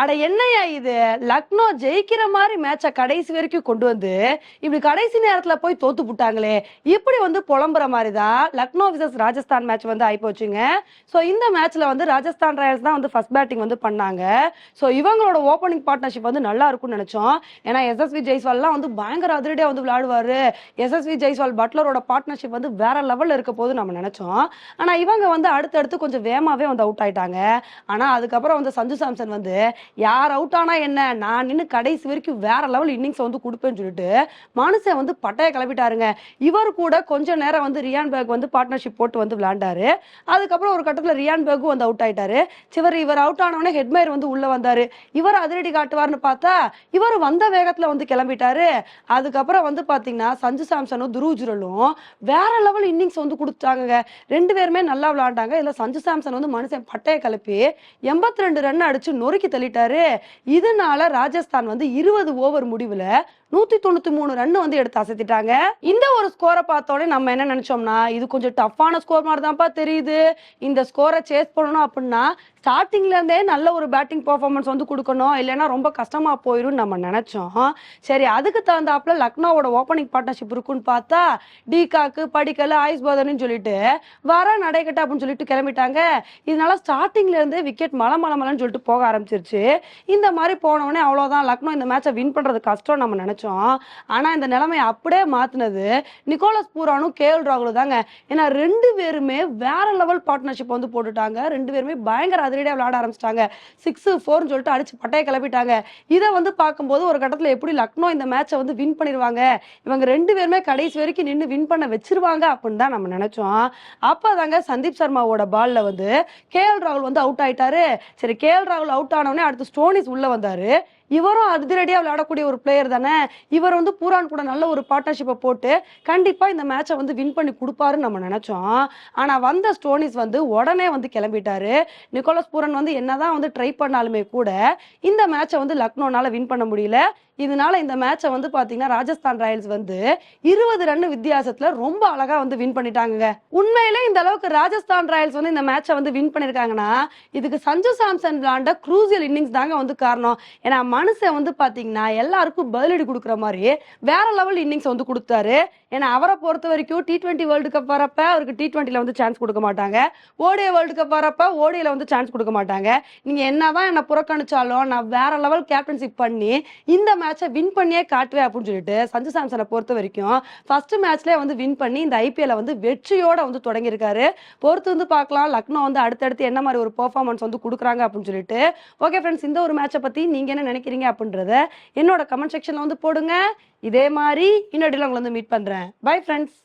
அட என்னையா இது? லக்னோ ஜெயிக்கிற மாதிரி மேட்சை கடைசி வரைக்கும் கொண்டு வந்து இப்படி கடைசி நேரத்துல போய் தோத்து புட்டாங்களே. இப்படி வந்து புலம்புற மாதிரி தான் லக்னோ விசஸ் ராஜஸ்தான் மேட்ச் வந்து ஆயிப்போச்சுங்க ஸோ இந்த மேட்ச்ல வந்து ராஜஸ்தான் ராயல்ஸ் தான் வந்து ஃபர்ஸ்ட் பேட்டிங் வந்து பண்ணாங்க. ஸோ இவங்களோட ஓப்பனிங் பார்ட்னர்ஷிப் வந்து நல்லா இருக்கும்னு நினைச்சோம். ஏன்னா எஸ்எஸ்வி ஜெய்ஸ்வால்லாம் வந்து பயங்கர அதிரடியா வந்து விளையாடுவாரு. எஸ்எஸ்வி ஜெய்ஸ்வால் பட்லரோட பார்ட்னர்ஷிப் வந்து வேற லெவல்ல இருக்க போது நம்ம நினைச்சோம். ஆனா இவங்க வந்து அடுத்தடுத்து கொஞ்சம் வேமாவே வந்து அவுட் ஆயிட்டாங்க. ஆனா அதுக்கப்புறம் வந்து சஞ்சு சாம்சன் வந்து யார் அவுட் ஆனால் என்ன? நான் நின்று கடைசி வரைக்கும் வேற லெவல் இன்னிங்ஸ் வந்து கொடுப்பேன்னு சொல்லிட்டு மனுஷன் வந்து பட்டையை கிளப்பிட்டாருங்க. இவர் கூட கொஞ்ச நேரம் வந்து ரியான் பேக் வந்து பார்ட்னர்ஷிப் போட்டு வந்து விளையாண்டாரு. அதுக்கப்புறம் ஒரு கட்டத்தில் ரியான் பேக்கும் வந்து அவுட் ஆயிட்டாரு. சிவர் இவர் அவுட் ஆனவொடனே ஹெட்மயர் வந்து உள்ள வந்தாரு. இவர் அதிரடி காட்டுவார்னு பார்த்தா இவர் வந்த வேகத்தில் வந்து கிளம்பிட்டாரு. அதுக்கப்புறம் வந்து பார்த்தீங்கன்னா சஞ்சு சாம்சனும் துருவ் ஜுரலும் வேற லெவல் இன்னிங்ஸ் வந்து கொடுத்தாங்க ரெண்டு பேருமே நல்லா விளையாண்டாங்க. இதில் சஞ்சு சாம்சன் வந்து மனுஷன் பட்டையை கிளப்பி எண்பத்தி ரெண்டு ரன் அடிச்சு நொறுக்கி தள்ளிட்டு இதனால ராஜஸ்தான் வந்து இருபது ஓவர் முடிவுல நூத்தி தொண்ணூத்தி மூணு ரன் வந்து எடுத்து அசத்திட்டாங்க. இந்த ஒரு ஸ்கோரை பார்த்தோன்னே நம்ம என்ன நினைச்சோம்னா இது கொஞ்சம் டஃப்பான ஸ்கோர் மாதிரி தான்ப்பா தெரியுது. இந்த ஸ்கோரை சேஸ் பண்ணணும் அப்படின்னா ஸ்டார்டிங்ல இருந்தே நல்ல ஒரு பேட்டிங் பர்ஃபார்மன்ஸ் வந்து கொடுக்கணும். இல்லைன்னா ரொம்ப கஷ்டமா போயிடும் நம்ம நினைச்சோம். சரி அதுக்கு தகுந்தாப்புல லக்னோவோட ஓப்பனிங் பார்ட்னர்ஷிப் இருக்குன்னு பார்த்தா டீகாக்கு படிக்கல் ஆயுஷ் பதர்னு சொல்லிட்டு வர நடைக்கட்ட அப்படின்னு சொல்லிட்டு கிளம்பிட்டாங்க. இதனால ஸ்டார்டிங்ல இருந்தே விக்கெட் மலை மலை மலைன்னு சொல்லிட்டு போக ஆரம்பிச்சிருச்சு. இந்த மாதிரி போனவொடனே அவ்வளோதான் லக்னோ இந்த மேட்சை வின் பண்றது கஷ்டம் நம்ம நினைச்சோம். ஆனா இந்த நிலைமையை அப்படியே மாற்றினது நிக்கோலஸ் பூரானும் கேஎல் ராகுலும் தாங்க. ஏன்னா ரெண்டு பேருமே வேற லெவல் பார்ட்னர்ஷிப் வந்து போட்டுட்டாங்க. ரெண்டு பேருமே பயங்கர அதிரடியாக விளையாட ஆரம்பிச்சிட்டாங்க. சிக்ஸ் ஃபோர்னு சொல்லிட்டு அடிச்சு பட்டையை கிளப்பிட்டாங்க. இதை வந்து பார்க்கும்போது ஒரு கட்டத்தில் எப்படி லக்னோ இந்த மேட்சை வந்து வின் பண்ணிடுவாங்க? இவங்க ரெண்டு பேருமே கடைசி வரைக்கும் நின்று வின் பண்ண வச்சிருவாங்க அப்படின்னு தான் நம்ம நினைச்சோம். அப்பதாங்க சந்தீப் சர்மாவோட பால்ல வந்து கேஎல் ராகுல் வந்து அவுட் ஆயிட்டாரு. சரி கேஎல் ராகுல் அவுட் ஆனவொடனே அடுத்து ஸ்டோனிஸ் உள்ளே வந்தார். இவரும் அதிரடியாக விளையாடக்கூடிய ஒரு பிளேயர் தானே. இவர் வந்து பூரான் கூட நல்ல ஒரு பார்ட்னர்ஷிப்பை போட்டு கண்டிப்பாக இந்த மேட்சை வந்து வின் பண்ணி கொடுப்பாருன்னு நம்ம நினச்சோம். ஆனால் வந்த ஸ்டோனிஸ் வந்து உடனே வந்து கிளம்பிட்டாரு. நிக்கோலஸ் பூரன் வந்து என்னதான் வந்து ட்ரை பண்ணாலுமே கூட இந்த மேட்சை வந்து லக்னோனால வின் பண்ண முடியல. இதனால இந்த மேட்சை வந்து பாத்தீங்கன்னா ராஜஸ்தான் ராயல்ஸ் வந்து இருபது ரன் வித்தியாசத்துல ரொம்ப அழகா வந்து வின் பண்ணிட்டாங்க உண்மையிலே இந்த அளவுக்கு ராஜஸ்தான் ராயல்ஸ் வந்து இந்த மேட்சை வந்து வின் பண்ணிருக்காங்கன்னா இதுக்கு சஞ்சு சாம்சன் விளாண்ட குரூசியல் இன்னிங்ஸ் தாங்க வந்து காரணம். ஏன்னா மனுஷன் வந்து பாத்தீங்கன்னா எல்லாருக்கும் பதிலடி கொடுக்குற மாதிரி வேற லெவல் இன்னிங்ஸ் வந்து கொடுத்தாரு. ஏன்னா அவரை பொறுத்த வரைக்கும் டி டுவெண்ட்டி வேர்ல்டு கப் வரப்ப அவருக்கு டி டுவெண்ட்டில வந்து சான்ஸ் கொடுக்க மாட்டாங்க. ஓடிய வேர்ல்டு கப் வரப்ப ஓடியில வந்து சான்ஸ் கொடுக்க மாட்டாங்க. நீங்க என்னதான் என்ன புறக்கணிச்சாலும் நான் வேற லெவல் கேப்டன்ஷிப் பண்ணி இந்த மேட்ச் மேட்சை வின் பண்ணியே காட்டுவேன் அப்படின்னு சொல்லிட்டு சஞ்சு சாம்சனை பொறுத்த வரைக்கும் ஃபர்ஸ்ட் மேட்ச்லேயே வந்து வின் பண்ணி இந்த ஐபிஎல்ல வந்து வெற்றியோட வந்து தொடங்கியிருக்காரு. பொறுத்து வந்து பார்க்கலாம். லக்னோ வந்து அடுத்தடுத்து என்ன மாதிரி ஒரு பெர்ஃபார்மன்ஸ் வந்து கொடுக்குறாங்க அப்படின்னு சொல்லிட்டு. ஓகே ஃப்ரெண்ட்ஸ் இந்த ஒரு மேட்சை பத்தி நீங்க என்ன நினைக்கிறீங்க அப்படின்றத என்னோட கமெண்ட் செக்ஷன்ல வந்து போடுங்க. இதே மாதிரி இன்னொடியில் உங்களை வந்து மீட் பண்றேன். Bye friends